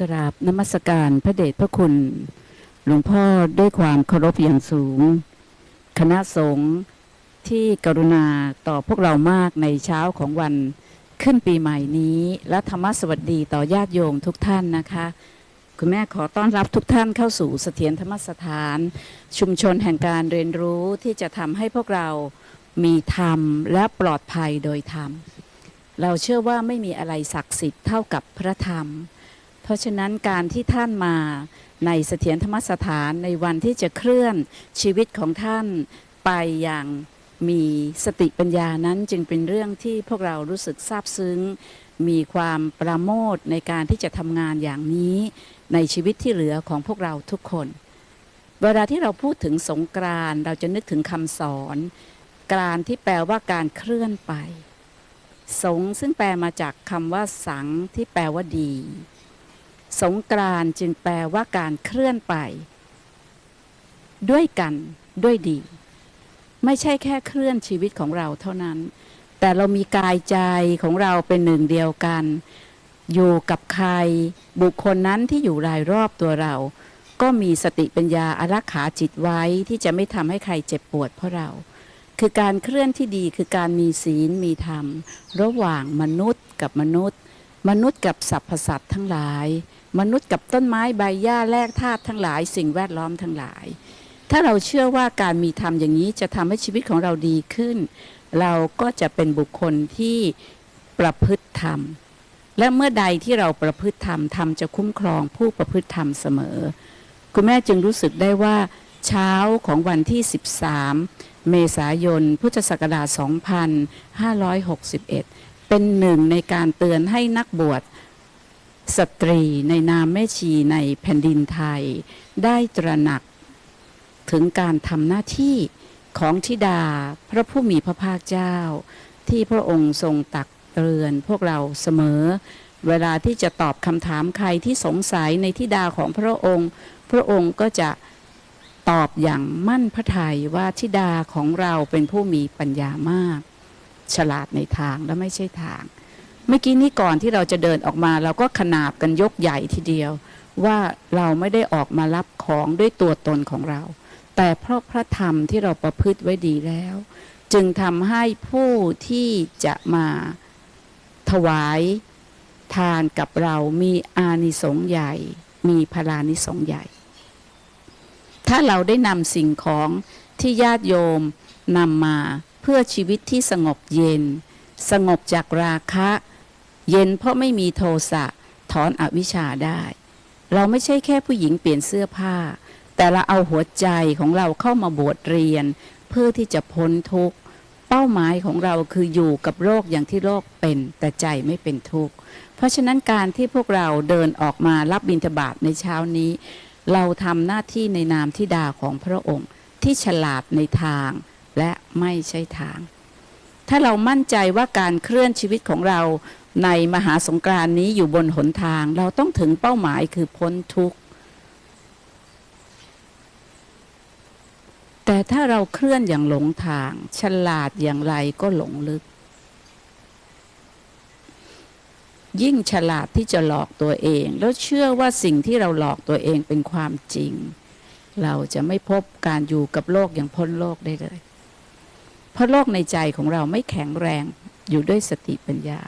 กราบนมัสการพระเดชพระคุณ หลวงพ่อด้วยความเคารพอย่างสูง คณะสงฆ์ที่กรุณาต่อพวกเรามากในเช้าของวันขึ้นปีใหม่นี้ และธรรมสวัสดีต่อญาติโยมทุกท่านนะคะ คุณแม่ขอต้อนรับทุกท่านเข้าสู่เสถียรธรรมสถาน ชุมชนแห่งการเรียนรู้ที่จะทำให้พวกเรามีธรรมและปลอดภัยโดยธรรม เราเชื่อว่าไม่มีอะไรศักดิ์สิทธิ์เท่ากับพระธรรม ราะฉะนั้นการที่ท่านมาในเสถียรธรรมสถานในวันที่จะเคลื่อนชีวิตของท่านไปอย่างมีสติปัญญานั้นจึงเป็นเรื่องที่พวกเรารู้สึกซาบซึ้ง มีความประโมทในการที่จะทำงานอย่างนี้ในชีวิตที่เหลือของพวกเราทุกคน เวลาที่เราพูดถึงสงกรานเราจะนึกถึงคำสอน กรานที่แปลว่าการเคลื่อนไป สงซึ่งแปลมาจากคำว่าสังที่แปลว่าดี สงกรานจึงแปลว่าการเคลื่อนไป ด้วยกันด้วยดี ไม่ใช่แค่เคลื่อนชีวิตของเราเท่านั้น แต่เรามีกายใจของเราเป็นหนึ่งเดียวกัน อยู่กับใคร บุคคลนั้นที่อยู่รายรอบตัวเรา ก็มีสติปัญญาอารักขาจิตไว้ที่จะไม่ทำให้ใครเจ็บปวดเพราะเรา คือการเคลื่อนที่ดีคือการมีศีลมีธรรม ระหว่างมนุษย์กับมนุษย์ มนุษย์กับสรรพสัตว์ทั้งหลาย มนุษย์กับต้นไม้ใบหญ้าแลกธาตุทั้งหลาย สิ่งแวดล้อมทั้งหลาย ถ้าเราเชื่อว่าการมีธรรมอย่างนี้จะทำให้ชีวิตของเราดีขึ้น เราก็จะเป็นบุคคลที่ประพฤติธรรม และเมื่อใดที่เราประพฤติธรรมธรรมจะคุ้มครองผู้ประพฤติธรรมเสมอ คุณแม่จึงรู้สึกได้ว่า เช้าของวันที่ 13 เมษายน พุทธศักราช 2561 เป็นหนึ่งในการเตือนให้นักบวช สตรีในนามแม่ชีในแผ่นดินไทย ได้ตระหนักถึงการทำหน้าที่ของธิดาพระผู้มีพระภาคเจ้า ที่พระองค์ทรงตักเตือนพวกเราเสมอ เวลาที่จะตอบคำถามใครที่สงสัยในธิดาของพระองค์ พระองค์ก็จะตอบอย่างมั่นพระทัยว่าธิดาของเราเป็นผู้มีปัญญามาก ฉลาดในทางและไม่ใช่ทาง เมื่อกี้นี้ก่อนที่เราจะเดินออกมา เราก็ขนาบกันยกใหญ่ทีเดียว ว่าเราไม่ได้ออกมารับของด้วยตัวตนของเรา แต่เพราะพระธรรมที่เราประพฤติไว้ดีแล้ว จึงทำให้ผู้ที่จะมาถวายทานกับเรามีอานิสงส์ใหญ่ มีพลานิสงส์ใหญ่ ถ้าเราได้นำสิ่งของที่ญาติโยมนำมาเพื่อชีวิตที่สงบเย็น สงบจากราคะ เย็นเพราะไม่มีโทสะถอนอวิชชาได้ เราไม่ใช่แค่ผู้หญิงเปลี่ยนเสื้อผ้า แต่เราเอาหัวใจของเราเข้ามาบวชเรียน เพื่อที่จะพ้นทุกข์เป้าหมายของเราคืออยู่กับโรคอย่างที่โรคเป็น แต่ใจไม่เป็นทุกข์เพราะฉะนั้นการที่พวกเราเดินออกมารับบิณฑบาตในเช้านี้ เราทำหน้าที่ในนามทิดาของพระองค์ ที่ฉลาดในทางและไม่ใช่ทาง ถ้าเรามั่นใจว่าการเคลื่อนชีวิตของเรา ในมหาสงกรานนี้อยู่บนหนทาง เราต้องถึงเป้าหมายคือพ้นทุกข์ แต่ถ้าเราเคลื่อนอย่างหลงทาง ฉลาดอย่างไรก็หลงลึก ยิ่งฉลาดที่จะหลอกตัวเอง แล้วเชื่อว่าสิ่งที่เราหลอกตัวเองเป็นความจริง เราจะไม่พบการอยู่กับโลกอย่างพ้นโลกได้เลย เพราะโลกในใจของเราไม่แข็งแรงอยู่ด้วยสติปัญญา